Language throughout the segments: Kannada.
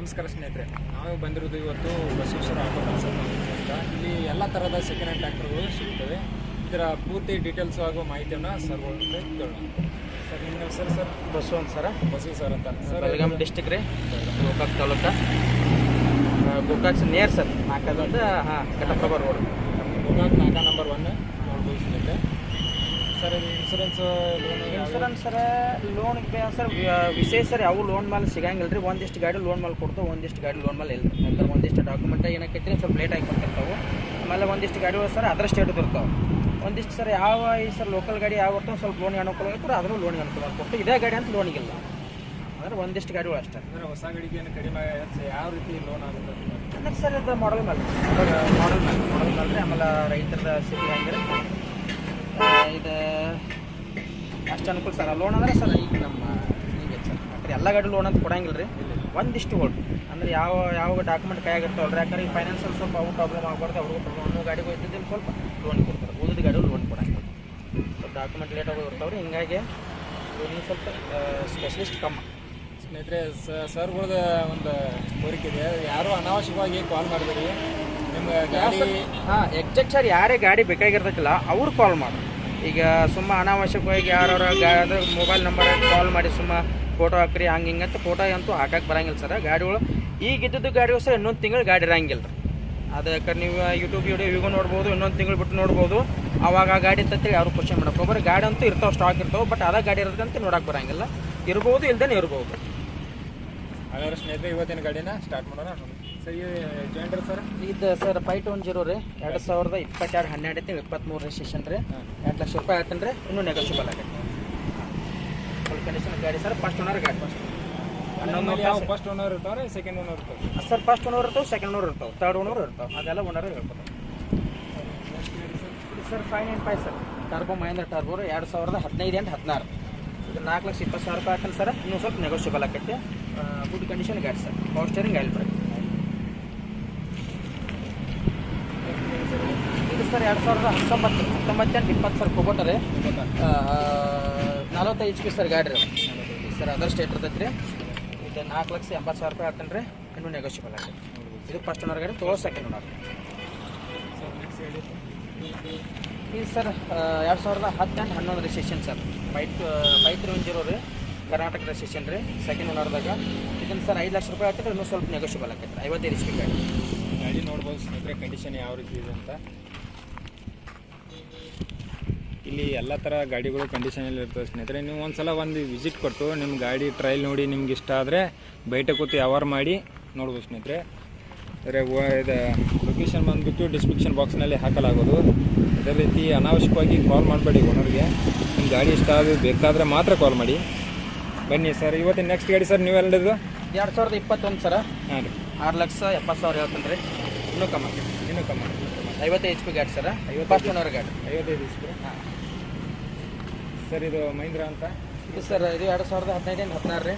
ನಮಸ್ಕಾರ ಸ್ನೇಹಿತರೆ ನಾವು ಬಂದಿರೋದು ಇವತ್ತು ಬಸವೇಶ್ವರ ಆಟೋ ಕನ್ಸಲ್ಟೆನ್ಸಿ ಅಂತ. ಇಲ್ಲಿ ಎಲ್ಲ ಥರದ ಸೆಕೆಂಡ್ ಹ್ಯಾಂಡ್ ಟ್ಯಾಕ್ಟರ್ಗಳು ಸಿಗುತ್ತವೆ. ಇದರ ಪೂರ್ತಿ ಡೀಟೇಲ್ಸ್ ಹಾಗೂ ಮಾಹಿತಿಯನ್ನು ಸರ್ ಕೇಳೋಣ. ಸರ್ ನಿಮ್ಮ ಹೆಸರು sir Basavanta sir Basava sir ಅಂತ. ಸರ್ ಬೆಳಗಾಂ ಡಿಸ್ಟಿಕ್ ರೀ. ಗೋಕಾಕ್ ತಾಲೂಕ. ಗೋಕಾಕ್ ನೇರ್ ಸರ್ ನಾಲ್ಕದಿಂದ ಹಾಂ ಕಟಪ್ರಭಾ ರೋಡ್ ಗೋಕಾಕ್ ನಾಲ್ಕ number one sir insurance loan insurance sir loan sir ವಿಶೇಷ ಸರ್ ಯಾವ ಲೋನ್ ಮೇಲೆ ಸಿಗಂಗಿಲ್ಲ ರೀ ಒಂದಿಷ್ಟು ಗಾಡಿ ಲೋನ್ ಮೇಲೆ ಕೊಡ್ತಾವೆ ಒಂದಿಷ್ಟು ಗಾಡಿ ಲೋನ್ ಮೇಲೆ ಇಲ್ಲ ಅಂದ್ರೆ ಒಂದಿಷ್ಟು ಡಾಕ್ಯುಮೆಂಟ್ ಏನಕ್ಕೈತಿ ಸ್ವಲ್ಪ ಲೇಟ್ ಆಗಿ ಕೊಟ್ಟಿರ್ತಾವೆ ಆಮೇಲೆ ಒಂದಿಷ್ಟು ಗಾಡಿ ಸರ್ ಅದರ ಸ್ಟೇಟ್ ಇರ್ತಾವೆ. ಒಂದಿಷ್ಟು ಸರ್ ಯಾವ ಈ ಸರ್ ಲೋಕಲ್ ಗಾಡಿ ಯಾವ ಬರ್ತಾವೆ ಸ್ವಲ್ಪ ಲೋನ್ ಅನುಕೂಲ ಇರ್ತಾರೆ ಲೋನ್ ಅನ್ಕೊಂಡು ಅನುಕೂಲ ಕೊಟ್ಟು ಇದೇ ಗಾಡಿ ಅಂತ ಲೋನಿಗಿಲ್ಲ ಅಂದ್ರೆ ಒಂದಿಷ್ಟು ಗಾಡಿಗಳು ಅಷ್ಟೇ. ಅಂದ್ರೆ ಹೊಸ ಗಾಡಿಗೆ ಏನು ಕಡಿಮೆ ಯಾವ ರೀತಿ ಲೋನ್ ಆಗುತ್ತೆ ಅಂದ್ರೆ ಸರ್ ಇದು ಮಾಡಲ್ ಮೇಲೆ. ಮಾಡಲ್ ಮೇಲೆ ಮಾಡಲ್ ಮೇಲೆ. ಆಮೇಲೆ ರೈತರ ಸ್ಥಿತಿ ಹೆಂಗಿರುತ್ತೆ ಇದು ಅಷ್ಟು ಅನುಕೂಲ ಸರ್. ಲೋನ್ ಅಂದ್ರೆ ಸರ್ ಈಗ ನಮ್ಮ ಈಗ ಸರ್ ಯಾಕಂದ್ರೆ ಎಲ್ಲ ಗಾಡಿ ಲೋನ್ ಅಂತ ಕೊಡಂಗಿಲ್ಲ ರೀ ಒಂದಿಷ್ಟು ಗೋಲ್ಡ್ ಅಂದರೆ ಯಾವ ಯಾವ ಡಾಕ್ಯುಮೆಂಟ್ ಕೈಯಾಗಿರ್ತಾವಲ್ಲ ರೀ ಯಾಕಂದ್ರೆ ಈಗ ಫೈನಾನ್ಸಲ್ಲಿ ಸ್ವಲ್ಪ ಅವು ಪ್ರಾಬ್ಲಮ್ ಆಗಬಾರ್ದು ಅವ್ರಿಗೂ ಪ್ರಾಬ್ಲಮ್ ಅನ್ನೋ ಗಾಡಿಗೆ ಇದ್ದಿದ್ದು ಸ್ವಲ್ಪ ಲೋನ್ ಕೊಡ್ತಾರೆ. ಉಳಿದ ಗಾಡಿ ಲೋನ್ ಕೊಡಂಗಿಲ್ಲ. ಸ್ವಲ್ಪ ಡಾಕ್ಯುಮೆಂಟ್ ಲೇಟ್ ಆಗೋ ಇರ್ತಾವೆ ರೀ ಹಿಂಗಾಗಿ ಲೋನಿಗೆ ಸ್ವಲ್ಪ ಸ್ಪೆಷಲಿಸ್ಟ್ ಕಮ್ಮಿ. ಸ್ನೇಹಿತರೆ ಸರ್ಗಳದ ಒಂದು ಕೋರಿಕೆ ಇದೆ. ಯಾರು ಅನಾವಶ್ಯಕವಾಗಿ ಕಾಲ್ ಮಾಡಬೇಡಿ. ನಿಮ್ಗೆ ಗಾಡಿ ಹಾಂ ಎಕ್ಸಾಕ್ಟ್ ಸರ್ ಯಾರೇ ಗಾಡಿ ಬೇಕಾಗಿರ್ತೈತಿಲ್ಲ ಅವ್ರು ಕಾಲ್ ಮಾಡಿ ಈಗ ಸುಮ್ಮ ಅನಾವಶ್ಯಕವಾಗಿ ಯಾರು ಗಾಡಿ ಮೊಬೈಲ್ ನಂಬರ್ ಕಾಲ್ ಮಾಡಿ ಸುಮ್ಮ ಫೋಟೋ ಹಾಕ್ರಿ, ಹಂಗೆ ಹಿಂಗೆ ಅಂತ ಫೋಟೋ ಅಂತೂ ಹಾಕಕ್ಕೆ ಬರಂಗಿಲ್ಲ ಸರ್ ಗಾಡಿಗಳು ಈಗ ಇದ್ದದ್ದು ಗಾಡಿಗಳು ಸರ್ ಇನ್ನೊಂದು ತಿಂಗಳು ಗಾಡಿ ಇರಂಗಿಲ್ಲ ರೀ. ಅದಕ್ಕೆ ನೀವು ಯೂಟ್ಯೂಬ್ ವಿಡಿಯೋ ಈಗ ನೋಡ್ಬೋದು, ಇನ್ನೊಂದು ತಿಂಗಳು ಬಿಟ್ಟು ನೋಡ್ಬೋದು. ಅವಾಗ ಆ ಗಾಡಿ ಅಂತೇಳಿ ಯಾರು ಕ್ವಶನ್ ಮಾಡಕ್ಕೆ ಹೋಗ್ಬಾರ್ದು. ಗಾಡಿ ಅಂತೂ ಇರ್ತಾವೆ ಸ್ಟಾಕ್ ಇರ್ತಾವೆ ಬಟ್ ಅದ ಗಾಡಿ ಇರೋದಂತ ನೋಡಕ್ಕೆ ಬರಂಗಿಲ್ಲ. ಇರ್ಬೋದು ಇಲ್ದೇನೆ ಇರ್ಬೋದು. ಹಾಗಾದ್ರೆ ಸ್ನೇಹಿತರೆ, ಇವತ್ತಿನ ಗಾಡಿನ ಸ್ಟಾರ್ಟ್ ಮಾಡೋಣ. ಇದು sir five two one zero ರೀ ಎರಡು ಸಾವಿರದ ಇಪ್ಪತ್ತೆರಡು ಹನ್ನೆರಡು ತಿಂಗಳು ಇಪ್ಪತ್ತ್ಮೂರು ರಿಜಿಸ್ಟ್ರೇಷನ್ ರೀ. ಎರಡು ಲಕ್ಷ ರೂಪಾಯಿ ಆಯ್ತೇನೆ ರೀ ಇನ್ನೂ ನೆಗೋಷಿಯಬಲ್ ಆಗೈತೆ. ಫುಲ್ ಕಂಡೀಷನ್ ಗಾಡಿ ಸರ್ ಫಸ್ಟ್ ಓನರ್ ಗಾಡಿ. ಫಸ್ಟ್ ಫಸ್ಟ್ ಓನರ್ ಇರ್ತಾವೆ ಸೆಕೆಂಡ್ ಓನರ್ ಇರ್ತಾವೆ ಸರ್ ಫಸ್ಟ್ ಓನರ್ ಇರ್ತಾವೆ ಸೆಕೆಂಡ್ ಓನರ್ ಇರ್ತಾವೆ ತರ್ಡ್ ಓನರ್ ಇರ್ತಾವೆ ಅದೆಲ್ಲ ಓನರ್ ಹೇಳ್ಬೋದು sir five nine five sir turbo Mahindra turbo ಎರಡು ಸಾವಿರದ ಹದಿನೈದು ಎಂಟು ಹದಿನಾರು. ಇದು ನಾಲ್ಕು ಲಕ್ಷ ಇಪ್ಪತ್ತು ಸಾವಿರ ರೂಪಾಯಿ ಹಾಕನ್ ಸರ್ ಇನ್ನೂ ಸ್ವಲ್ಪ ನೆಗೋಷಿಯಬಲ್ ಆಕೈತೆ ಗುಡ್ ಕಂಡೀಷನ್ ಗಾಡಿ sir power steering oil brake ಇದು ಸರ್, ಎರಡು ಸಾವಿರದ ಹತ್ತೊಂಬತ್ತು ಹತ್ತೊಂಬತ್ತೆಂಟು ಇಪ್ಪತ್ತು ಸರ್ ಕೊಬೋಟರಿ ನಲವತ್ತೈದು ಎಚ್ ಪಿ ಸರ್ ಗಾಡಿ ರೀ ಸರ್, ಅದರ್ ಸ್ಟೇಟ್ ಇರ್ತೈತೆ ರೀ ಇದು ನಾಲ್ಕು ಲಕ್ಷ ಎಂಬತ್ತು ಸಾವಿರ ರೂಪಾಯಿ ಆಗ್ತಾನೆ ರೀ ಇನ್ನೂ ನೆಗೋಷಿಯಬಲ್ ಆಗ್ತದೆ ಇದು ಫಸ್ಟ್ ಓನರ್ ಗಾಡಿ ತೋರ್ ಸೆಕೆಂಡ್ ಓನರ್ ಇದು ಸರ್ ಎರಡು ಸಾವಿರದ ಹತ್ತೆಂಟು ಹನ್ನೊಂದು registration sir. Five five three one zero ರೀ, ಕರ್ನಾಟಕ ರಿಸೆಷನ್ ರೀ ಸೆಕೆಂಡ್ ಓನರ್ದಾಗ ಇದನ್ನು ಸರ್ ಐದು ಲಕ್ಷ ರೂಪಾಯಿ ಆಗ್ತದೆ ಇನ್ನೂ ಸ್ವಲ್ಪ ನೆಗೋಷಿಯಬಲ್ ಆಗ್ತೈತೆ ಐವತ್ತೈದು ಎಚ್ ಪಿ ಗಾಡಿ. ಗಾಡಿ ನೋಡ್ಬೋದು ಸ್ನೇಹಿತರೆ ಕಂಡೀಷನ್ ಯಾವ ರೀತಿ ಇದೆ ಅಂತ. ಇಲ್ಲಿ ಎಲ್ಲ ಥರ ಗಾಡಿಗಳು ಕಂಡೀಷನಲ್ಲಿ ಇರ್ತವೆ ಸ್ನೇಹಿತರೆ. ನೀವು ಒಂದು ಸಲ ಒಂದು ವಿಸಿಟ್ ಕೊಟ್ಟು ನಿಮ್ಮ ಗಾಡಿ ಟ್ರಯಲ್ ನೋಡಿ ನಿಮ್ಗೆ ಇಷ್ಟ ಆದರೆ ಬಯಟ ಕೂತು ವ್ಯವಹಾರ ಮಾಡಿ ನೋಡ್ಬೋದು ಸ್ನೇಹಿತರೆ. ಅಂದರೆ ಇದು ಲೊಕೇಶನ್ ಬಂದುಬಿಟ್ಟು ಡಿಸ್ಕ್ರಿಪ್ಷನ್ ಬಾಕ್ಸ್ನಲ್ಲಿ ಹಾಕಲಾಗೋದು. ಅದೇ ರೀತಿ ಅನಾವಶ್ಯಕವಾಗಿ ಕಾಲ್ ಮಾಡಬೇಡಿ ಓನರ್ಗೆ ನಿಮ್ಮ ಗಾಡಿ ಇಷ್ಟ ಆದರೆ ಬೇಕಾದರೆ ಮಾತ್ರ ಕಾಲ್ ಮಾಡಿ. ಬನ್ನಿ ಸರ್ ಇವತ್ತಿನ ನೆಕ್ಸ್ಟ್ ಗಾಡಿ ಸರ್ ನೀವೆಲ್ಲ ಎರಡು ಸಾವಿರದ ಇಪ್ಪತ್ತೊಂದು ಸರ ಹಾಂ ರೀ. ಆರು ಲಕ್ಷ ಎಪ್ಪತ್ತು ಸಾವಿರ ಹೇಳ್ತಾನೆ ರೀ. ಇನ್ನೂ ಕಮ್ಮ ಇನ್ನೂ ಕಮ್ಮ. ಐವತ್ತೈದು ಎಚ್ ಪಿ ಗಾಡಿ ಸರ್? ಐವತ್ತು ಫಸ್ಟ್ ಓನರ್ ಗಾಡಿ ಐವತ್ತೈದು ಇಸ್ರು ಹಾಂ. ಸರ್ ಇದು ಮಹೀಂದ್ರ ಅಂತ? ಇದು ಸರ್ ಇದು ಎರಡು ಸಾವಿರದ ಹದಿನೈದು ಹದಿನಾರು ರೀ.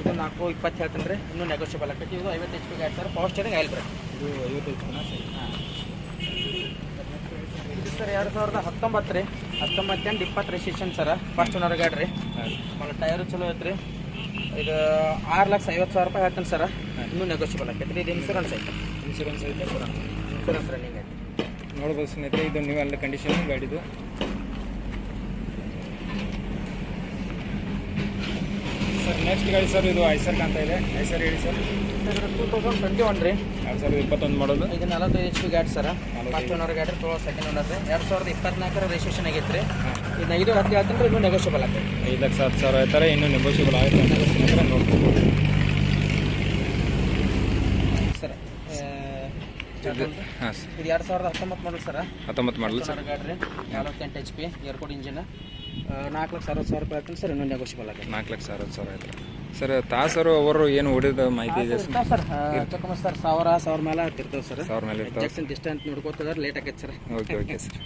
ಇದು ನಾಲ್ಕು ಇಪ್ಪತ್ತು ಹೇಳ್ತೀನಿ ರೀ. ಇನ್ನೂ ನೆಗೋಷಿಯಬಲ್ ಆಗ್ತೈತಿ. ಇದು ಐವತ್ತು ಎಚ್ ಪಿ ಗಾಡಿ sir. Power steering oil brake ಇದು ಐವತ್ತೈದು ಪಿನ ಸರಿ? ಹಾಂ. ಇದು ಸರ್ ಎರಡು ಸಾವಿರದ ಹತ್ತೊಂಬತ್ತು ರೀ. ಹತ್ತೊಂಬತ್ತೆಂಟು ಇಪ್ಪತ್ತು ರೆಸಿಷನ್ ಸರ. ಫಸ್ಟ್ ಓನರ್ ಗಾಡಿ ರೀ. ಆಮೇಲೆ ಟೈರು ಚಲೋ ಐತ್ರಿ. ಇದು ಆರು ಲಕ್ಷ ಐವತ್ತು ಸಾವಿರ ರೂಪಾಯಿ ಹಾಕ್ತಾನೆ ಸರ್. ಇನ್ನೂ ನೆಗೋಷಿಯಬಲ್ ಆಗ್ತೈತೆ. ರೀ ಇದು ಇನ್ಸೂರೆನ್ಸ್ ಐತೆ ಇನ್ಶೂರೆನ್ಸ್ ಐತೆ ಇನ್ಸೂರೆನ್ಸ್ ರನ್ನಿಂಗ್ ಐತೆ ನೋಡ್ಬೋದು ಸ್ನೇಹಿತರೆ ಇದು ನೀವು ಅಲ್ಲಿ ಕಂಡೀಷನ್ ಗಾಡಿದು. ಸರ್ ನೆಕ್ಸ್ಟ್ ಗಾಡಿ ಸರ್ ಇದು ಐಸರ್ ಅಂತ ಇದೆ. ಐಸರ್ ಹೇಳಿ sir. Two thousand twenty one ರೀ. ಎರಡು ಸಾವಿರದ ಇಪ್ಪತ್ತೊಂದು ಮಾಡೋದು ಇದು ನಲವತ್ತೈದು ಎಚ್ ಪಿ ಗಾಡಿ ಸರ. ಫಸ್ಟ್ ಓನರ್ ಗಾಡಿ ತೊಗೊಳೋ ಸೆಕೆಂಡ್ ಓನರ್ ರೀ. ಎರಡು ಸಾವಿರದ ಇಪ್ಪತ್ನಾಲ್ಕರ ರಿಜಿಸ್ಟ್ರೇಷನ್ ಆಗೈತೆ ರೀ. ಇನ್ನು ಐದು ಹತ್ತು ಹೇಳ್ತೀನಿ ಇನ್ನೂ ನೆಗೋಷಿಯಬಲ್ ಆಗ್ತದೆ. ಐದು ಲಕ್ಷ ಹತ್ತು ಸಾವಿರ ಆಯ್ತಾರೆ ಇನ್ನೂ ನೆಗೋಷಿಯಬಲ್ ಆಗುತ್ತೆ ಅಂತ ನೋಡ್ಬೋದು ಸರ್. ಹಾಂ ಸರ್. ಇದು ಎರಡು ಸಾವಿರದ ಹತ್ತೊಂಬತ್ತು ಮಾಡಲ್ ಸರ್? ಹತ್ತೊಂಬತ್ತು ಮಾಡಲ್ ಸರ್. ಗಾಡ್ರಿ. ನಲವತ್ತೆಂಟು ಎಚ್ ಪಿ ಏರ್ಪೋರ್ಟ್ ಇಂಜಿನ್ ನಾಲ್ಕು ಲಕ್ಷ ಅರವತ್ತು ಸಾವಿರ ರೂಪಾಯಿ ಆಯ್ತು ಸರ್ ಇನ್ನೂ ನೆಗೋಷಿಯಬಲ್ ಆಗುತ್ತೆ ನಾಲ್ಕು ಲಕ್ಷ ಅರವತ್ತು ಸಾವಿರ ಆಯ್ತು. ಸರ್ ತಾಸರು ಅವರು ಏನು ಹೊಡಿದ ಮಾಹಿತಿ ಇದೆ ಸರ್? ಸರ್. ಸರ್ ಸಾವಿರ ಸಾವಿರ ಮೇಲೆ ತಿರ್ತೇವೆ ಸರ್. ಸಾವಿರ ಮೇಲೆ ಇರ್ತಾವೆ. ಜಾಕ್ಸನ್ ಡಿಸ್ಟೆನ್ಸ್ ನೋಡ್ಕೋತಾರೆ ಲೇಟ್ ಆಗೈತೆ ಸರ್. Okay okay sir.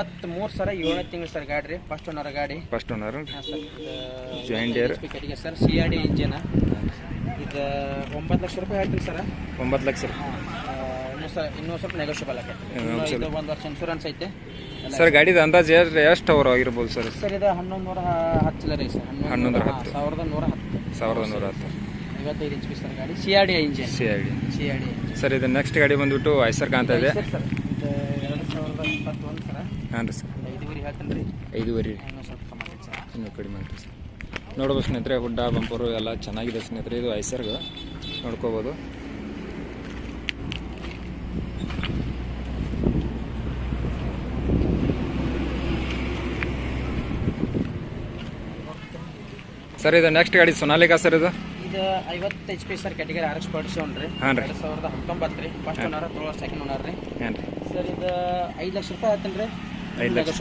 ಇಪ್ಪತ್ತ್ಮೂರು ಸರ ಏಳನೇ ತಿಂಗಳು ಸರ್ ಗಾಡಿ ರೀ ಫಸ್ಟ್ ಓನರ್ ಗಾಡಿ ಫಸ್ಟ್ ಓನರ್ ಹಾಂ sir joint air sir C R D ಇಂಜಿನ ಇದು ಒಂಬತ್ತು ಲಕ್ಷ ರೂಪಾಯಿ ಹೇಳ್ತೀನಿ ಸರ್. ಒಂಬತ್ತು ಲಕ್ಷ ಇನ್ನೂ ಸರ್ ಇನ್ನೂ ಸ್ವಲ್ಪ ನೆಗೋಷಿಯಬಲ್ ಆಗೈತೆ. ಇನ್ನೂ ಇನ್ನೂ ಇದು ಒಂದು ವರ್ಷ ಇನ್ಶೂರೆನ್ಸ್ ಐತೆ. ಸರ್ ಗಾಡಿದ ಅಂದಾಜು ಎಷ್ಟು ಅವರ್ ಆಗಿರ್ಬೋದು ಸರ್? ಸರ್ ಇದು ಹನ್ನೊಂದು ನೂರ ಹತ್ತು ಚಿಲ್ಲರೆ ಸರ್. ಹನ್ನೊಂದು ಹತ್ತು. ಸಾವಿರದ ನೂರ ಹತ್ತು. ಸಾವಿರದ ನೂರ ಹತ್ತು. ಐವತ್ತೈದು ಇಂಚ್ ಸರ್ ಗಾಡಿ. C R D engine C I D C R D sir ಇದು ನೆಕ್ಸ್ಟ್ ಗಾಡಿ ಬಂದ್ಬಿಟ್ಟು ಐಸರ್ ಕಾಣ್ತಾ ಇದೆ. ಸರ್ ಎರಡು ಸಾವಿರದ ಇಪ್ಪತ್ತೊಂದು ಸರ್. ಹಾಂ ರೀ ಸರ್. ಐದುವರೆ ಹೇಳ್ತೀನಿ ರೀ. ಐದುವರೆ. ಇನ್ನೂ ಸ್ವಲ್ಪ ಕಮ್ಮಿ ಸರ್. ಇನ್ನೂ ಕಡಿಮೆ ಆಗ್ತದೆ ಸರ್. ನೋಡ್ಬೋದು ಸ್ನೇಹಿತರೆ ಗುಡ್ಡ ಬಂಪರು ಎಲ್ಲ ಚೆನ್ನಾಗಿದೆ ಸ್ನೇಹಿತರೆ. ಇದು ಐಸರ್ಗ ನೋಡ್ಕೋಬೋದು. ಸರ್ ಇದು ನೆಕ್ಸ್ಟ್ ಗಾಡಿ ಸೋನಾಲಿಕಾ ಸರ್ ಇದು? ಇದು ಐವತ್ತು H P sir category R X ಪಡಿಸೋನ್ ರೀ. ಹಾಂ ರೀ. ಎರಡು ಸಾವಿರದ ಹತ್ತೊಂಬತ್ತು ರೀ. ಫಸ್ಟ್ ಓನರ್ ಸೆಕೆಂಡ್ ಓನರ್ ರೀ. ಏನು ರೀ. ಸರ್ ಇದು ಐದು ಲಕ್ಷ ರೂಪಾಯಿ ಆಯ್ತೇನೆ ರೀ ಐದು ಲಕ್ಷ.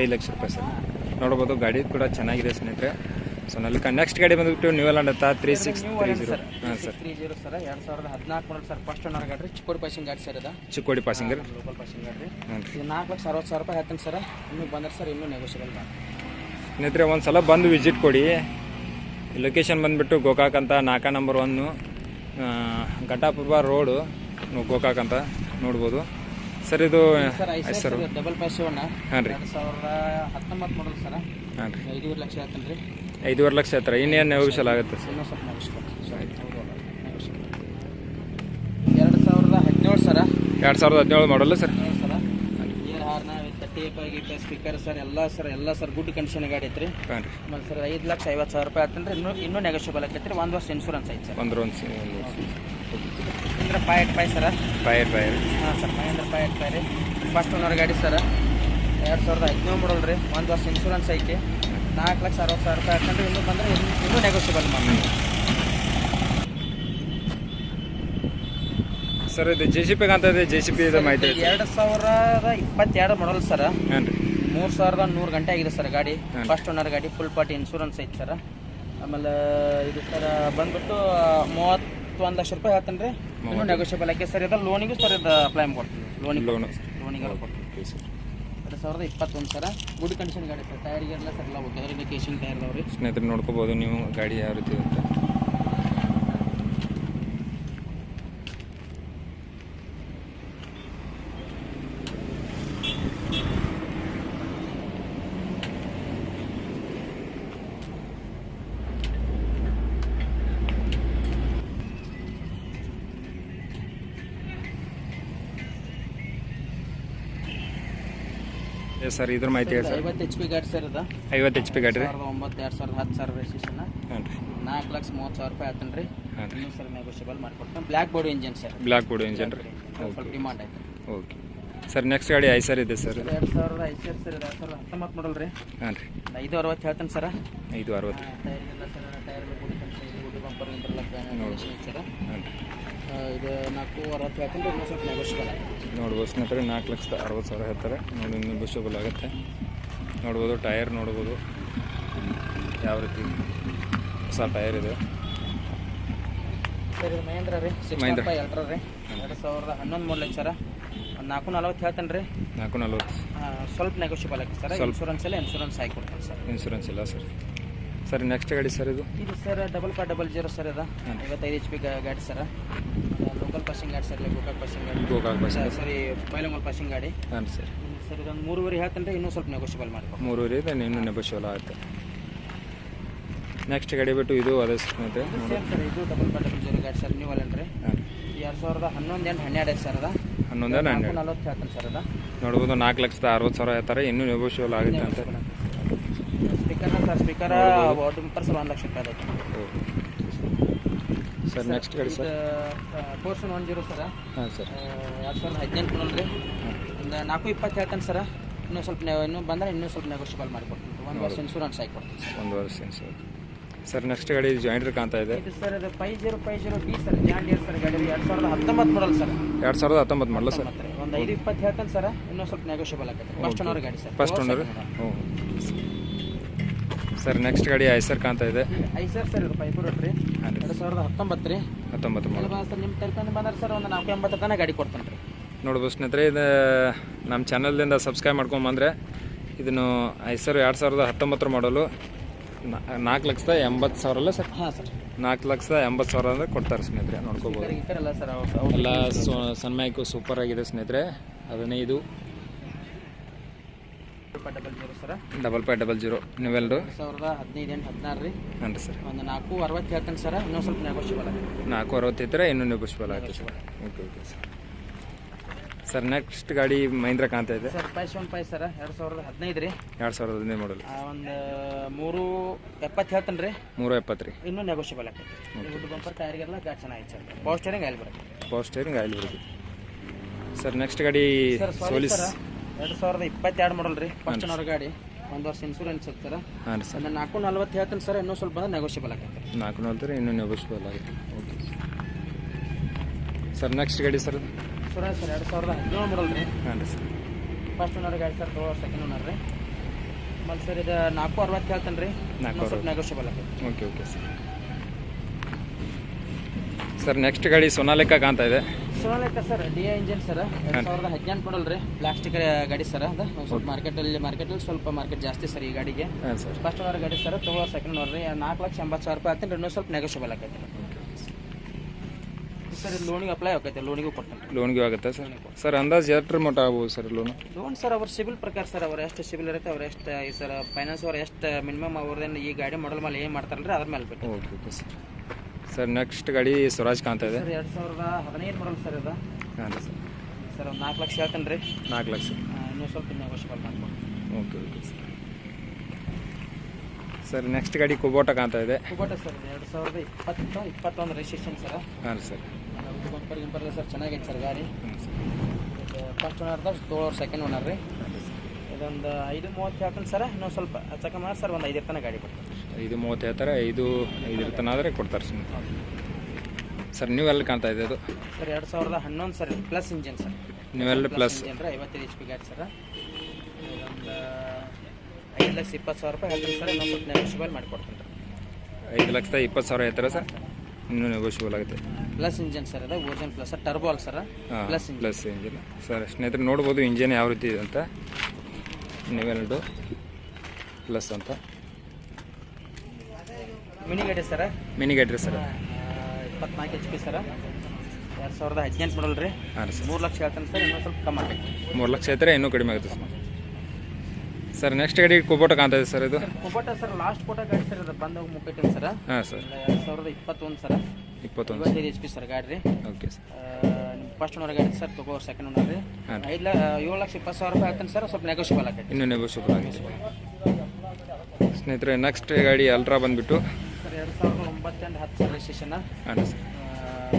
ಐದು ಲಕ್ಷ ರೂಪಾಯಿ ಸರ್. ನೋಡ್ಬೋದು ಗಾಡಿ ಕೂಡ ಚೆನ್ನಾಗಿದೆ ಸ್ನೇಹಿತರೆ. ಸೊನಾಲಿಕಾ ನೆಕ್ಸ್ಟ್ ಗಾಡಿ ಬಂದ್ಬಿಟ್ಟು ನ್ಯೂ ಅಲ್ಯಾಂಡ್ ಅಂತ three six three zero sir ಹಾಂ ಸರ್ ತ್ರೀ ಜೀರೋ ಸರ್ ಎರಡು ಸಾವಿರದ ಹದಿನಾಲ್ಕು ಮಾಡಲ್ ಸರ್ ಫಸ್ಟ್ ಓನರ್ ಗಾಡಿ ಚಿಕ್ಕೋಡಿ ಪಾಸಿಂಗ್ ಗಾಡಿ ಸರ್ ಇದು. ಚಿಕ್ಕೋಡಿ ಪಾಸಿಂಗ್ ಲೋಕಲ್ ಪಾಸಿಂಗ್ ಗಾಡಿ ಇದು ನಾಲ್ಕು ಲಕ್ಷ ಅರವತ್ತು ಸಾವಿರ ರೂಪಾಯಿ ಹೇಳ್ತೀನಿ ಸರ್ ಇನ್ನೂ ಬಂದ್ರೆ ಸರ್ ಇನ್ನೂ ನೆಗೋಷಿಯಬಲ್ ಸ್ನೇಹಿತರೆ ಒಂದು ಸಲ ಬಂದು ವಿಸಿಟ್ ಕೊಡಿ. ಲೊಕೇಶನ್ ಬಂದುಬಿಟ್ಟು ಗೋಕಾಕ್ ಅಂತ ನಾಲ್ಕ ನಂಬರ್ ಒನ್ನು ಘಟಾಪುರ ರೋಡು ಗೋಕಾಕ್ ಅಂತ ನೋಡ್ಬೋದು. ಸರ್ ಇದು ಸರ್ ಐದು ಆಯ್ತು ಸರ್ ಸರ್ ಡಬಲ್ ಹಾಂ ರೀ. ಎರಡು ಸಾವಿರದ ಹತ್ತೊಂಬತ್ತು ಮಾಡಲ್ ಸರ್. ಹಾಂ ರೀ. ಐದೂವರೆ ಲಕ್ಷ ಆಯ್ತಲ್ಲ ರೀ. ಐದೂವರೆ ಲಕ್ಷ ಹತ್ರ. ಇನ್ನೇನು ನೆಗೋಷಿಯಲ್ ಆಗುತ್ತೆ ಸರ್ ಇನ್ನೂ ಸ್ವಲ್ಪ ಎರಡು ಸಾವಿರದ ಹದಿನೇಳು ಸರ. ಎರಡು ಸಾವಿರದ ಹದಿನೇಳು ಮಾಡಲ್ಲ ಸರ್? ಹಾರ್ನ ಟೇಪ್ ಆಗಿ ಸ್ಪೀಕರ್ ಸರ್. ಎಲ್ಲ ಸರ್ ಎಲ್ಲ ಸರ್ ಗುಡ್ ಕಂಡೀಷನ್ ಗಾಡಿ ಐತ್ರಿ. ಹಾಂ ರೀ. ಮತ್ತು ಸರ್ ಐದು ಲಕ್ಷ ಐವತ್ತು ಸಾವಿರ ರೂಪಾಯಿ ಆತಂದ್ರೆ ಇನ್ನೂ ಇನ್ನೂ ನೆಗೋಷಿಯಬಲ್ ಆಕೈತೆ ರೀ ಒಂದು ವರ್ಷ ಇನ್ಶೂರೆನ್ಸ್ ಐತೆ ಸರ್. ಒಂದು ಒಂದು ಅಂದ್ರೆ five eight five sir. Fire ಪೈರ್. ಹಾಂ ಸರ್ ಮಹೇಂದ್ರ ಪೈರ್ ರೀ ಫಸ್ಟ್ ಓನರ್ ಗಾಡಿ ಸರ್. ಎರಡು ಸಾವಿರದ ಹದಿನೇಳು ಮಾಡಲ್ ರೀ. ಒಂದು ವರ್ಷ ಇನ್ಶೂರೆನ್ಸ್ ಐತಿ. ನಾಲ್ಕು ಲಕ್ಷ ಅರವತ್ತು ಸಾವಿರ ರೂಪಾಯಿ ಹಾಕೊಂಡ್ರೆ ಇನ್ನೂ ಬಂದರೆ ಇನ್ನೂ ಇನ್ನೂ ನೆಗೋಷಿಯಬಲ್ ಮಾಡಿ ಸರ್ ಇದು ಜೆ ಸಿ ಪಿಗೆ ಅಂತ ಇದೆ ಜೆ ಸಿ ಪಿ ಇದು ಮಾಹಿತಿ ಎರಡು ಸಾವಿರದ ಇಪ್ಪತ್ತೆರಡು ಮಾಡಲ್ ಸರ್. ಹಾಂ ರೀ. ಮೂರು ಸಾವಿರದ ನೂರು ಗಂಟೆ ಆಗಿದೆ ಸರ್ ಗಾಡಿ. ಫಸ್ಟ್ ಓನರ್ ಗಾಡಿ ಫುಲ್ ಪಾರ್ಟಿ ಇನ್ಶೂರೆನ್ಸ್ ಐತೆ ಸರ್. ಆಮೇಲೆ ಇದು ಸರ್ ಬಂದ್ಬಿಟ್ಟು ಮೂವತ್ತೊಂದು ಲಕ್ಷ ರೂಪಾಯಿ ಹೇಳ್ತಾನೆ ರೀ ಇನ್ನೂ ನೆಗೋಷಿಯಬಲ್ ಆಗಿ ಸರ್ ಇದು ಲೋನಿಗೂ ಸರ್ ಇದು ಅಪ್ಲೈ ಮಾಡ್ಕೊಡ್ತೀವಿ? ಲೋನಿಗೆ ಲೋನ್ ಲೋನಿಗೆ ಕೊಡ್ತೀವಿ. ಎರಡು ಸಾವಿರದ ಇಪ್ಪತ್ತೊಂದು ಸರ ಗುಡ್ ಕಂಡೀಷನ್ ಗಾಡಿ ಸರ್. ಟೈರ್ಗೆಲ್ಲ ಸರ್ ಎಲ್ಲ ಓಕೆ ಅದರಿಂದ ಕೇಶಿಂಗ್ ಟೈರ್ ಅವ್ರಿ ಸ್ನೇಹಿತರೆ ನೋಡ್ಕೋಬೋದು ನೀವು ಗಾಡಿ ಯಾವ ರೀತಿ ಅಂತ ಎಸ್ ಸರ್ ಇದ್ರ ಮಾಹಿತಿ ಹೇಳಿ ಸರ್. ಐವತ್ತು ಎಚ್ ಪಿ ಗಾಡಿ ಸರ್ ಇದು. ಐವತ್ತು ಎಚ್ ಪಿ ಗಾಡಿ ರೀ? ಸಾವಿರದ ಒಂಬತ್ತು ಎರಡು ಸಾವಿರದ ಹತ್ತು ಸಾವಿರ ರಿಜಿಸ್ಟ್ರೇಷನ್ ಹಾಂ ರೀ. ನಾಲ್ಕು ಲಕ್ಷ ಮೂವತ್ತು ಸಾವಿರ ರೂಪಾಯಿ ಆತನ್ ರೀ ಹಾಂ ರೀ. ಇನ್ನೂ ಸರ್ ನೆಗೋಷಿಯಬಲ್ ಮಾಡ್ಕೊಡ್ತೀನಿ. Black board engine sir. Black board engine ರೀ. ಸ್ವಲ್ಪ ಡಿಮಾಂಡ್ ಐತೆ ಓಕೆ ಸರ್ ನೆಕ್ಸ್ಟ್ ಗಾಡಿ ಐ ಸರ್ ಇದೆ ಸರ್. ಎರಡು ಸಾವಿರದ ಐದು ಸರ್ ಸರ್ ಎರಡು ಸಾವಿರದ ಹತ್ತೊಂಬತ್ತು ಮಾಡಲ್ ರೀ. ಹಾಂ ರೀ. ಐದು ಅರವತ್ತು ಹೇಳ್ತಾನೆ ಸರ. ಐದು ಅರವತ್ತು. ಟೈರ್ ಇದು ನಾಲ್ಕು ಅರವತ್ತು ಹೇಳ್ತಾನೆ ಸ್ವಲ್ಪ ನೆಗೋಷಿಯಬಲ್ ನೋಡ್ಬೋದು. ಸ್ನೇಹಿತರೆ ನಾಲ್ಕು ಲಕ್ಷದ ಅರವತ್ತು ಸಾವಿರ ಹೇಳ್ತಾರೆ. ನೋಡಿ ಬುಷಬಲ್ ಆಗುತ್ತೆ. ನೋಡ್ಬೋದು ಟೈರ್ ನೋಡ್ಬೋದು. ಯಾವ ರೀತಿ ಹೊಸ ಟೈರ್ ಇದೆ. ಸರ್ ಇದು ಮಹೇಂದ್ರ ರೀ ಮಹೇಂದ್ರ. ಎಲ್ಟ್ರ ರೀ. ಎರಡು ಸಾವಿರದ ಹನ್ನೊಂದು ಮೂರು ಲಕ್ಷ ಸರ. ಒಂದು ನಾಲ್ಕು ನಲ್ವತ್ತು ಹೇಳ್ತಾನೆ ರೀ. ನಾಲ್ಕು ನಲ್ವತ್ತು. ಆ, ಸ್ವಲ್ಪ ನೆಗೋಷಿಯಬಲ್ ಆಗುತ್ತೆ ಸರ್. ಇನ್ಶೂರೆನ್ಸ್ ಎಲ್ಲ ಇನ್ಶೂರೆನ್ಸ್ ಹಾಕಿ ಸರ್. ಇನ್ಶೂರೆನ್ಸ್ ಇಲ್ಲ ಸರ್. ಸರ್ ನೆಕ್ಸ್ಟ್ ಗಾಡಿ ಸರ್ ಇದು? ಇದು sir double five double zero sir ಹಾಂ. ಐವತ್ತೈದು ಎಚ್ ಪಿ ಗಾಡಿ ಸರ್ ಲೋಕಲ್ ಪಾಸಿಂಗ್ ಗಾಡಿ ಸರ್ ಗೋಕಾಕ್ ಪಾಸಿಂಗ್ ಗಾಡಿ. ಗೋಕಾಕ್ ಬಸ್ ಸರಿ ಬೈಲಮಲ್ ಪಾಸಿಂಗ್ ಗಾಡಿ. ಹಾಂ ಸರ್ ಸರ್ ಇದೊಂದು ಮೂರುವರೆ ಹೇಳ್ತಂದ್ರೆ ಇನ್ನೂ ಸ್ವಲ್ಪ ನೆಗೋಷಿಯಬಲ್ ಮಾಡ್ಕೊ ಮೂರುವರೆ ಇದೆ ಇನ್ನೂ ನೆಗೋಷಿಯಬಲ್ ಆಗುತ್ತೆ. ನೆಕ್ಸ್ಟ್ ಗಾಡಿ ಬಿಟ್ಟು ಇದು ಅದೇ ಸರ್ ಇದು ಡಬಲ್ ಫೈವ್ ಡಬಲ್ ಜೀರೋ ಗಾಡಿ ಸರ್ ನೀವು ಅಲ್ಲೇನು ರೀ ಹಾಂ. ಎರಡು ಸಾವಿರದ ಹನ್ನೊಂದು ಎಂಟು ಹನ್ನೆರಡು ಸರ್ ಅದ ಹನ್ನೊಂದು ಹನ್ನೆರಡು. ನಲ್ವತ್ತು ಹೇಳ್ತಾನೆ ಸರ್ ಅದ ನೋಡ್ಬೋದು ನಾಲ್ಕು ಲಕ್ಷದ ಅರವತ್ತು ಸಾವಿರ ಹೇಳ್ತಾರೆ ಇನ್ನೂ ನೆಗೋಷಿಯಬಲ್ ಆಗುತ್ತೆ ಅಂತ. Speaker sir speaker dimmer sir ಒಂದು ಲಕ್ಷ ರೂಪಾಯಿ ಆಗುತ್ತೆ. ಸರ್ ನೆಕ್ಸ್ಟ್ ಗಾಡಿ sir. Portion one zero sir. ಹಾಂ ಸರ್. ಎರಡು ಸಾವಿರದ ಹದಿನೆಂಟು ನೋಡ್ರಿ ಒಂದು ನಾಲ್ಕು ಇಪ್ಪತ್ತು ಹೇಳ್ತಾನೆ ಸರ. ಇನ್ನೂ ಸ್ವಲ್ಪ ಇನ್ನೂ ಬಂದರೆ ಇನ್ನೂ ಸ್ವಲ್ಪ ನೆಗೋಷಿಯಬಲ್ ಮಾಡಿಕೊಡ್ತೀನಿ ಒಂದು ವರ್ಷ ಇನ್ಶೂರೆನ್ಸ್ ಹಾಕಿ ಕೊಡ್ತೀನಿ ಸರ್. ಒಂದು ವರ್ಷ ಸರ್ ಸರ್ ನೆಕ್ಸ್ಟ್ ಗಾಡಿ ಜಾಯಿಂಟ್ರ್ ಕಾಣ್ತಾ ಇದೆ. ಇದು ಸರ್ ಅದು five zero five zero B sir. John Deere sir ಗಾಡಿ. ಎರಡು ಸಾವಿರದ ಹತ್ತೊಂಬತ್ತು ಮಾಡಲ್ ಸರ್. ಎರಡು ಸಾವಿರದ ಹತ್ತೊಂಬತ್ತು ಮಾಡಲ ಸರ್. ಒಂದು ಐದು ಇಪ್ಪತ್ತು ಹೇಳ್ತಾನೆ ಸರ್. ಇನ್ನೂ ಸ್ವಲ್ಪ ನೆಗೋಷಿಯಬಲ್ ಆಗುತ್ತೆ. ಫಸ್ಟ್ ಓನರ್ ಗಾಡಿ ಸರ್. ಫಸ್ಟ್ ಓನರ್ ಹ್ಞೂ ಸರ್ ನೆಕ್ಸ್ಟ್ ಗಾಡಿ ಐಸರ್ ಕಾಣ್ತಾ ಇದೆ. ಐಸರ್ ಸರ್ ಇದು ರೀ. ಎರಡು ಸಾವಿರದ ಹತ್ತೊಂಬತ್ತು ರೀ. ಹತ್ತೊಂಬತ್ತು ಸರ್ ನಿಮ್ಮ ತರ್ಕೊಂಡು ಬಂದ್ರೆ ಸರ್ ಒಂದು ನಾಲ್ಕು ಎಂಬತ್ತು ತನಕ ಗಾಡಿ ಕೊಡ್ತಾನೆ ರೀ. ನೋಡ್ಬೋದು ಸ್ನೇಹಿತರೆ ಇದು ನಮ್ಮ ಚಾನಲ್ದಿಂದ ಸಬ್ಸ್ಕ್ರೈಬ್ ಮಾಡ್ಕೊಂಬಂದರೆ ಇದನ್ನು ಐಸರ್ ಎರಡು ಸಾವಿರದ ಹತ್ತೊಂಬತ್ತರ ಮಾಡಲು ನಾಲ್ಕು ಲಕ್ಷದ ಎಂಬತ್ತು ಸಾವಿರ ಅಲ್ಲ ಸರ್? ಹಾಂ ಸರ್. ನಾಲ್ಕು ಲಕ್ಷದ ಎಂಬತ್ತು ಸಾವಿರ ಅಂದರೆ ಕೊಡ್ತಾರೆ ಸ್ನೇಹಿತರೆ ನೋಡ್ಕೋಬೋದು. ಎಲ್ಲ ಸನ್ಮೈಕು ಸೂಪರ್ ಆಗಿದೆ ಸ್ನೇಹಿತರೆ. ಹದಿನೈದು five double zero sir. Double five double zero. ನೀವೆಲ್ಲರೂ ಸಾವಿರದ ಹದಿನೈದು ಎಂಟು ಹದಿನಾರು ರೀ. ಹಾಂ ರೀ ಸರ್. ಒಂದು ನಾಲ್ಕು ಅರವತ್ತು ಹೇಳ್ತೇನೆ ಸರ್ ಇನ್ನೊಂದು ಸ್ವಲ್ಪ ನೆಗೋಷಿಯಬಲ್ ಆಗುತ್ತೆ. ನಾಲ್ಕು ಅರವತ್ತಿದ್ರೆ ಇನ್ನೂ ನೆಗೋಷಿಯಬಲ್ ಆಗುತ್ತೆ sir. Okay okay sir sir next ಗಾಡಿ ಮಹೀಂದ್ರ ಕಾಣ್ತಾ ಇದೆ. ಸರ್ ಪ್ಯಾಶನ್ ಪೈ ಸರ್ ಎರಡು ಸಾವಿರದ ಹದಿನೈದು ರೀ. ಎರಡು ಸಾವಿರದ ಹದಿನೈದು ಮಾಡಲ್ ಒಂದು ಮೂರು ಎಪ್ಪತ್ತು ಹೇಳ್ತೇನೆ ರೀ. ಮೂರು ಎಪ್ಪತ್ತು ರೀ. ಇನ್ನೂ ನೆಗೋಷಿಯಬಲ್ ಆಗ್ತೈತೆ. ವುಡ್ ಬಂಪರ್ ಟೈರ್ಗೆಲ್ಲ ಗಾಡಿ ಚೆನ್ನಾಗಿ ಸರ್. ಪವರ್ ಸ್ಟೇರಿಂಗ್ ಆಯ್ಲ್ ಬರುತ್ತೆ. ಪವರ್ ಸ್ಟೇರಿಂಗ್ ಆಯಿಲ್ ಬರುತ್ತೆ. ಸರ್ ನೆಕ್ಸ್ಟ್ ಗಾಡಿ ಸೋಲಿಸ್ ಎರಡು ಸಾವಿರದ ಇಪ್ಪತ್ತೆರಡು ಮಾಡಲ್ ರೀ. ಫಸ್ಟ್ ಅವ್ರ ಗಾಡಿ. ಒಂದು ವರ್ಷ ಇನ್ಸೂರೆನ್ಸ್ ಇರ್ತಾರೆ. ಹಾಂ ರೀ ಸರ್. ಒಂದು ನಾಲ್ಕು ನಲ್ವತ್ತು ಹೇಳ್ತೀನಿ ಸರ್ ಇನ್ನೂ ಸ್ವಲ್ಪ ನೆಗೋಷಿಯಬಲ್ ಆಗೈತೆ ನಾಲ್ಕು ನೋಡ್ತಾರೆ ಇನ್ನೂ ನೆಗೋಷಿಯಬಲ್ ಆಗುತ್ತೆ. Okay sir. ನೆಕ್ಸ್ಟ್ ಗಾಡಿ ಸರ್ ಇನ್ಸೂರೆನ್ಸ್ ಸರ್ ಎರಡು ಸಾವಿರದ ಹದಿನೇಳು ಮಾಡಲ್ ರೀ. ಹಾಂ ರೀ ಸರ್. ಫಸ್ಟ್ ಓನರ್ ಗಾಡಿ ಸರ್ ತಗೋ ಸೆಕೆಂಡ್ ಓನರ್ ರೀ. ಆಮೇಲೆ ಸರ್ ಇದು ನಾಲ್ಕು ಅರವತ್ತು ಹೇಳ್ತೇನೆ ರೀ. ನಾಲ್ಕು ಸ್ವಲ್ಪ ನೆಗೋಷಿಯಬಲ್ ಆಗೈತೆ okay okay sir. Sir next ಗಾಡಿ ಸೊನಾಲೆಕ್ಕ ಕಾಣ್ತಾ ಇದೆ. Sonalika sir D engine sir. ಎರಡು ಸಾವಿರದ ಹದಿನೆಂಟು ಮಾಡಲ್ ರೀ ಪ್ಲಾಸ್ಟಿಕ್ ಗಾಡಿ ಸರ್ ಅದು. ಸ್ವಲ್ಪ ಮಾರ್ಕೆಟಲ್ಲಿ ಮಾರ್ಕೆಟಲ್ಲಿ ಸ್ವಲ್ಪ ಮಾರ್ಕೆಟ್ ಜಾಸ್ತಿ ಸರ್ ಈ ಗಾಡಿಗೆ. ಫಸ್ಟ್ ಅವರ್ ಗಾಡಿ ಸರ್ ತಗೋ ಸೆಕೆಂಡ್ ಅವರ್ ರೀ. ನಾಲ್ಕು ಲಕ್ಷ ಎಂಬತ್ತು ಸಾವಿರ ರೂಪಾಯಿ ಆಗ್ತೀನಿ ಇನ್ನೂ ಸ್ವಲ್ಪ ನೆಗೋಷಿಯಬಲ್ ಆಗೈತೆ ಸರ್. ಲೋನಿಗೆ ಅಪ್ಲೈ ಆಗೈತೆ ಲೋನಿಗೂ ಕೊಟ್ಟು ಲೋನ್ಗೆ ಆಗುತ್ತೆ ಸರ್? ಸರ್ ಅಂದಾಜು ಎಷ್ಟರ ಮಟ್ಟ ಆಗ್ಬೋದು ಸರ್ ಲೋನು ಲೋನ್ ಸರ್ ಅವ್ರ ಸಿಬಿಲ್ ಪ್ರಕಾರ ಸರ್ ಅವ್ರು ಎಷ್ಟು ಸಿಬಿಲ್ ಇರುತ್ತೆ ಅವ್ರು ಎಷ್ಟು ಈ ಸರ್ ಫೈನಾನ್ಸ್ ಅವ್ರು ಎಷ್ಟು ಮಿನಿಮಮ್ ಅವ್ರದ್ದೇನು ಈ ಗಾಡಿ ಮಾಡಲ್ ಮೇಲೆ ಏನು ಮಾಡ್ತಾರಲ್ರಿ ಅದ್ರ ಮೇಲೆ ಬಿಟ್ಟು. Okay okay sir. Sir next ಗಾಡಿ ಸ್ವರಾಜ್ ಕಾಣ್ತಾ ಇದೆ. ಸರ್ ಎರಡು ಸಾವಿರದ ಹದಿನೈದು ಸರ್ ಇದು. ಸರ್. ಸರ್ ಒಂದು ನಾಲ್ಕು ಲಕ್ಷ ಹೇಳ್ತೇನೆ ರೀ. ನಾಲ್ಕು ಲಕ್ಷ. ಇನ್ನೂ ಸ್ವಲ್ಪ negotiable okay okay sir. Sir next ಗಾಡಿ ಕುಬೋಟ ಕಾಣ್ತಾ ಇದೆ. ಕುಬೋಟ ಸರ್ ಎರಡು ಸಾವಿರದ ಇಪ್ಪತ್ತು ಇಪ್ಪತ್ತೊಂದು ರಿಜಿಸ್ಟ್ರೇಷನ್ ಸರ್. ಹಾಂ ಸರ್. ಬಂಪರ್ ಗಿಂಪರ್ ಸರ್ ಚೆನ್ನಾಗೈತೆ ಸರ್ ಗಾಡಿ. ಫಸ್ಟ್ ಓನರ್ದಾಗ ಸೆಕೆಂಡ್ ಓನರ್ ರೀ. ಇದೊಂದು ಐದು ಮೂವತ್ತು ಹೇಳ್ತೀನಿ ಸರ್ ಇನ್ನೊಂದು ಸ್ವಲ್ಪ ಚಕ ಮಾಡಿ ಸರ್ ಒಂದು ಐದು ತನಕ ಗಾಡಿ ಕೊಡ್ತೀನಿ. ಐದು ಮೂವತ್ತು ಹೇಳ್ತಾರೆ ಐದು ಐದರ ತನ ಆದರೆ ಕೊಡ್ತಾರೆ ಸರ್ ಸರ್ ನೀವೆಲ್ಲ ಕಾಣ್ತಾ ಇದೆ ಅದು? ಸರ್ ಎರಡು ಸಾವಿರದ ಹನ್ನೊಂದು ಸರ್ ಪ್ಲಸ್ ಇಂಜಿನ್ ಸರ್. ನೀವೆಲ್ಲ ಪ್ಲಸ್ ಇಂಜಿನ್ ಐವತ್ತೈದು ಎಚ್ ಪಿ ಗಾಡಿ ಸರ್. ಇದೊಂದು ಐದು ಲಕ್ಷ ಇಪ್ಪತ್ತು ಸಾವಿರ ರೂಪಾಯಿ ಹೇಳ್ತೀನಿ ಸರ್ ಇನ್ನೊಂದು ಸ್ವಲ್ಪ ನೆಗೋಷಿಯಬಲ್ ಮಾಡಿಕೊಡ್ತೀನಿ ಸರ್. ಐದು ಲಕ್ಷದ ಇಪ್ಪತ್ತು ಸಾವಿರ ಹೇಳ್ತಾರೆ ಸರ್? ಇನ್ನೂ ನೆಗೋಷಿಯಬಲ್ ಆಗುತ್ತೆ. ಪ್ಲಸ್ ಇಂಜಿನ್ ಸರ್ ಅದೇ ಓಜನ್ ಪ್ಲಸ್ ಸರ್ ಟರ್ಬೋ ಅಲ್ಲ sir. Plus engine plus engine sir ಸ್ನೇಹಿತರೆ ನೋಡ್ಬೋದು ಇಂಜಿನ್ ಯಾವ ರೀತಿ ಇದೆ ಅಂತ. ನೀವೆರಡು ಪ್ಲಸ್ ಅಂತ. Mini gate sir? ಮಿನಿ ಗಾಡಿ ಸರ್ ಇಪ್ಪತ್ನಾಲ್ಕು ಎಚ್ ಪಿ ಸರ. ಎರಡು ಸಾವಿರದ ಹದಿನೆಂಟು ಮಾಡಲ್ ರೀ ಹಾಂ ರೀ ಸರ್. ಮೂರು ಲಕ್ಷ ಹೇಳ್ತಾನೆ ಸರ್ ಇನ್ನೊಂದು ಸ್ವಲ್ಪ ಕಮ್ಮಿ ಮೂರು ಲಕ್ಷ ಹೇಳ್ತಾರೆ ಇನ್ನೂ ಕಡಿಮೆ ಆಗುತ್ತೆ ಸರ್. ಸರ್ ನೆಕ್ಸ್ಟ್ ಗಾಡಿ ಕುಬೋಟ ಕಾಣ್ತಾ ಇದೆ ಸರ್ ಇದು? ಕುಬೋಟ ಸರ್ ಲಾಸ್ಟ್ ಕೋಟ ಗಾಡಿ ಸರ್ ಇದು ಬಂದಾಗ ಮುಕ್ಕೈತೆ ಸರ್. ಹಾಂ ಸರ್. ಎರಡು ಸಾವಿರದ ಇಪ್ಪತ್ತೊಂದು ಸರ್. ಇಪ್ಪತ್ತೊಂದು. ಐದು ಎಚ್ ಪಿ ಸರ್ ಗಾಡಿ. ರೀ ಓಕೆ ಸರ್. ಫಸ್ಟ್ ಓನರ್ ಗಾಡಿ ಸರ್ ತಗೋ ಸೆಕೆಂಡ್ ಓನರ್ ರೀ. ಐದು ಏಳು ಲಕ್ಷ ಇಪ್ಪತ್ತು ಸಾವಿರ ರೂಪಾಯಿ ಆಗ್ತಾನೆ ಸರ್ ಸ್ವಲ್ಪ ನೆಗೋಷಿಯಬಲ್ ಆಗೈತೆ. ಇನ್ನೂ ನೆಗೋಷಿಯಬಲ್ ಆಗಿದೆ ಸ್ನೇಹಿತರೆ ನೆಕ್ಸ್ಟ್ ಗಾಡಿ ಅಲ್ಟ್ರಾ ಬಂದುಬಿಟ್ಟು ಎರಡು ಸಾವಿರದ ಒಂಬತ್ತೆಂಟು ಹತ್ತು ಸರ್ ರಿಜಿಸ್ಟ್ರೇಷನ್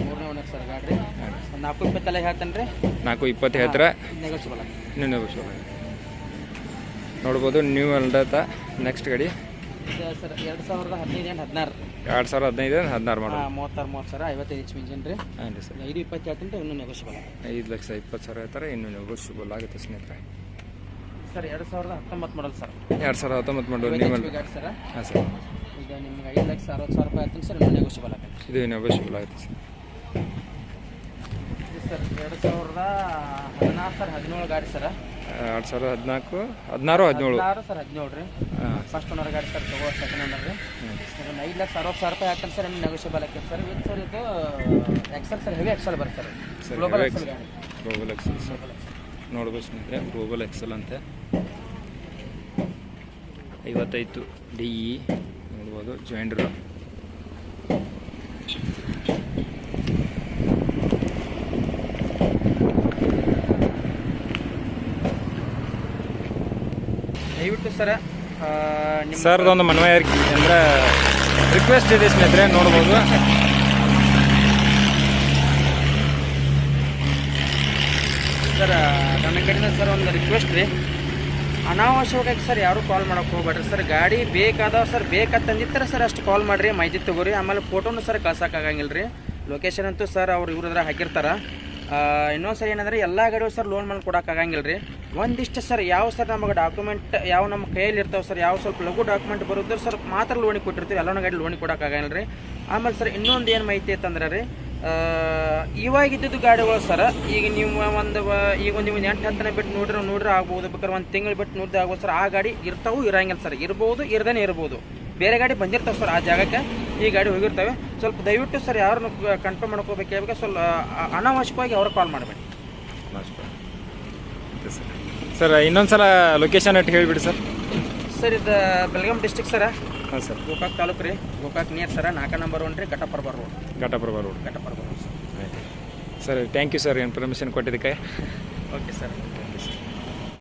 ಮೂರನೇ ಓನರ್ ಸರ್ ಗಾಡಿ ನಾಲ್ಕು ಇಪ್ಪತ್ತೆಲ್ಲ ಹೇಳ್ತೇನೆ ರೀ? ನಾಲ್ಕು ಇಪ್ಪತ್ತು ಹೇಳ್ತಾರೆ? ನೆಗೋಷಿಯಬಲ್ ಇನ್ನೂ ನೆಗೋಷಿಯಬಲ್ ನೋಡ್ಬೋದು ನ್ಯೂ ಅಲ್ಡತ ನೆಕ್ಸ್ಟ್ ಗಾಡಿ. ಸರ್ ಎರಡು ಸಾವಿರದ ಹದಿನೈದು ಎಂಟು ಹದಿನಾರು. ಎರಡು ಸಾವಿರದ ಹದಿನೈದು ಹದಿನಾರು ಮಾಡಿ ಮೂವತ್ತಾರು ಮೂವತ್ತು ಸಾವಿರ ಐವತ್ತೈದು ಪಿ ಇಂಜಿನ್ ರೀ. ಹಾಂ ರೀ ಸರ್. ಐದು ಇಪ್ಪತ್ತು ಹೇಳ್ತೀನಿ ಇನ್ನೂ ನೆಗೋಷಿಯಬಲ್ ಐದು ಲಕ್ಷ ಇಪ್ಪತ್ತು ಸಾವಿರ ಹೇಳ್ತಾರೆ ಇನ್ನೂ ನೆಗೋಷಿಯಬಲ್ ಆಗುತ್ತೆ ಸ್ನೇಹಿತರೆ. ಸರ್ ಎರಡು ಸಾವಿರದ ಹತ್ತೊಂಬತ್ತು ಮಾಡಲ್ ಸರ್. ಎರಡು ಸಾವಿರದ ಹತ್ತೊಂಬತ್ತು ಮಾಡಲ್ ನೀವು ಹಾಂ ಸರ್. ಈಗ ನಿಮ್ಗೆ ಐದು ಲಕ್ಷ ಅರವತ್ತು ಸಾವಿರ ರೂಪಾಯಿ ಆಯ್ತು ಸರ್ ನೆಗೋಷಿಯಬಲ್ ಆಗೈತೆ. ಇದು ನೆಗೋಷಿಯಬಲ್ ಆಗುತ್ತೆ ಸರ್. ಸರ್ ಎರಡು ಸಾವಿರದ ಹದಿನಾರು ಸರ್ ಹದಿನೇಳು ಗಾಡಿ ಸರ್. ಎರಡು ಸಾವಿರದ ಹದಿನಾಲ್ಕು ಹದಿನಾರು ಹದಿನೇಳು. ಹದಿನಾರು ಸರ್ ಹದಿನೇಳು ರೀ. ಫಸ್ಟ್ ಓನರ್ ಗಾಡಿ ಸರ್ ತಗೋ ಸೆಕೆಂಡ್ ಓನರ್ ರೀ. ಇದೊಂದು ಐದು ಲಕ್ಷ ಅರವತ್ತು ಸಾವಿರ ರೂಪಾಯಿ ಹಾಕ್ತಾರೆ ಸರ್ ನಿಮ್ಮ ನೆಗೋಷಿಯಬಲ್ ಸರ್. ಇದು ಸರ್ ಇದು ಎಕ್ಸೆಲ್ ಸರ್ ಹೆವಿ ಎಕ್ಸೆಲ್ ಬರ್ತಾರೆ ಸರ್. ಗ್ಲೋಬಲ್ ಎಕ್ಸೆಲ್ ಗಾಡಿ. Global axle sir. ನೋಡ್ಬೋದು ಸ್ನೇಹಿತರೆ ಗ್ಲೋಬಲ್ ಎಕ್ಸೆಲ್ ಅಂತೆ. ಐವತ್ತೈದು ಡಿ ಇ ನೋಡ್ಬೋದು ಜಾಯಿಂಡ್ರು ದಯವಿಟ್ಟು ಸರ್ ಒಂದು ಮನವಿ ಅಂದರೆ ರಿಕ್ವೆಸ್ಟ್ ಇದೆ ಸ್ನೇಹಿತರೆ ನೋಡ್ಬೋದು. ಸರ್ ನನ್ನ ಕಡೆಯಿಂದ ಸರ್ ಒಂದು ರಿಕ್ವೆಸ್ಟ್ ರೀ. ಅನಾವಶ್ಯಕವಾಗಿ ಸರ್ ಯಾರು ಕಾಲ್ ಮಾಡೋಕೆ ಹೋಗ್ಬೇಡ್ರಿ ಸರ್ ಗಾಡಿ ಬೇಕಾದವ ಸರ್ ಬೇಕಂತಂದಿತ್ತರ ಸರ್ ಅಷ್ಟು ಕಾಲ್ ಮಾಡಿರಿ ಮಾಹಿತಿ ತಗೋರಿ. ಆಮೇಲೆ ಫೋಟೋನು ಸರ್ ಕಳ್ಸೋಕ್ಕಾಗಂಗಿಲ್ಲ ರೀ ಲೊಕೇಶನ್ ಅಂತೂ ಸರ್ ಅವ್ರು ಇವ್ರದ್ರ ಹಾಕಿರ್ತಾರ. ಇನ್ನೊಂದು ಸರಿ ಏನಂದ್ರೆ ಎಲ್ಲ ಗಾಡಿಯು ಸರ್ ಲೋನ್ ಮಾಡಿ ಕೊಡೋಕ್ಕಾಗಂಗಿಲ್ಲ ರೀ ಒಂದಿಷ್ಟು ಸರ್ ಯಾವ ಸರ್ ನಮಗೆ ಡಾಕ್ಯುಮೆಂಟ್ ಯಾವ ನಮ್ಮ ಕೈಯಲ್ಲಿ ಇರ್ತಾವೆ ಸರ್ ಯಾವ ಸ್ವಲ್ಪ ಲಘು ಡಾಕ್ಯುಮೆಂಟ್ ಬರುತ್ತೆ ಸರ್ ಮಾತ್ರ ಲೋನಿಗೆ ಕೊಟ್ಟಿರ್ತೀವಿ. ಎಲ್ಲನ ಗಾಡಿ ಲೋನಿಗೆ ಕೊಡೋಕ್ಕಾಗಂಗಿಲ್ಲ ರೀ ಆಮೇಲೆ ಸರ್ ಇನ್ನೊಂದು ಏನು ಮಾಹಿತಿ ಅಂತಂದ್ರೆ ರೀ ಆ, ಇವಾಗ ಇದ್ದಿದ್ದು ಗಾಡಿಗಳು ಸರ. ಈಗ ನೀವು ಒಂದು ಈಗ ಒಂದು ನೀವು ಎಂಟು ಹತ್ತನೇ ಬಿಟ್ಟು ನೋಡ್ರಿ ನೋಡ್ರಿ ಆಗ್ಬೋದು ಬೇಕಾದ್ರೆ ಒಂದು ತಿಂಗಳು ಬಿಟ್ಟು ನೋಡಿದ್ರೆ ಆಗ್ಬೋದು ಸರ್. ಆ ಗಾಡಿ ಇರ್ತಾವೆ ಇರಂಗಿಲ್ಲ ಸರ್. ಇರ್ಬೋದು ಇರದೇ ಇರ್ಬೋದು. ಬೇರೆ ಗಾಡಿ ಬಂದಿರ್ತಾವೆ ಸರ್ ಆ ಜಾಗಕ್ಕೆ. ಈ ಗಾಡಿ ಹೋಗಿರ್ತವೆ. ಸ್ವಲ್ಪ ದಯವಿಟ್ಟು ಸರ್ ಯಾರನ್ನು ಕನ್ಫರ್ಮ್ ಮಾಡ್ಕೋಬೇಕು ಸ್ವಲ್ಪ ಅನಾವಶ್ಯಕವಾಗಿ ಅವ್ರಿಗೆ ಕಾಲ್ ಮಾಡಬೇಡಿ. ಸರ್ ಇನ್ನೊಂದು ಸಲ ಲೊಕೇಶನ್ ಇಟ್ಟು ಹೇಳಿಬಿಡಿ ಸರ್ ಸರ್ ಇದು ಬೆಳಗಾಂ ಡಿಸ್ಟಿಕ್ ಸರ? ಹಾಂ ಸರ್. ಗೋಕಾಕ್ ತಾಲೂಕು ರೀ. Gokak near sir. ನಾಲ್ಕು ನಂಬರ್ ಒನ್ ರೀ Ghataprabha road Ghataprabha road Ghataprabha road sir sir thank you sir information ಕೊಟ್ಟಿದ್ದಕ್ಕೆ. Okay sir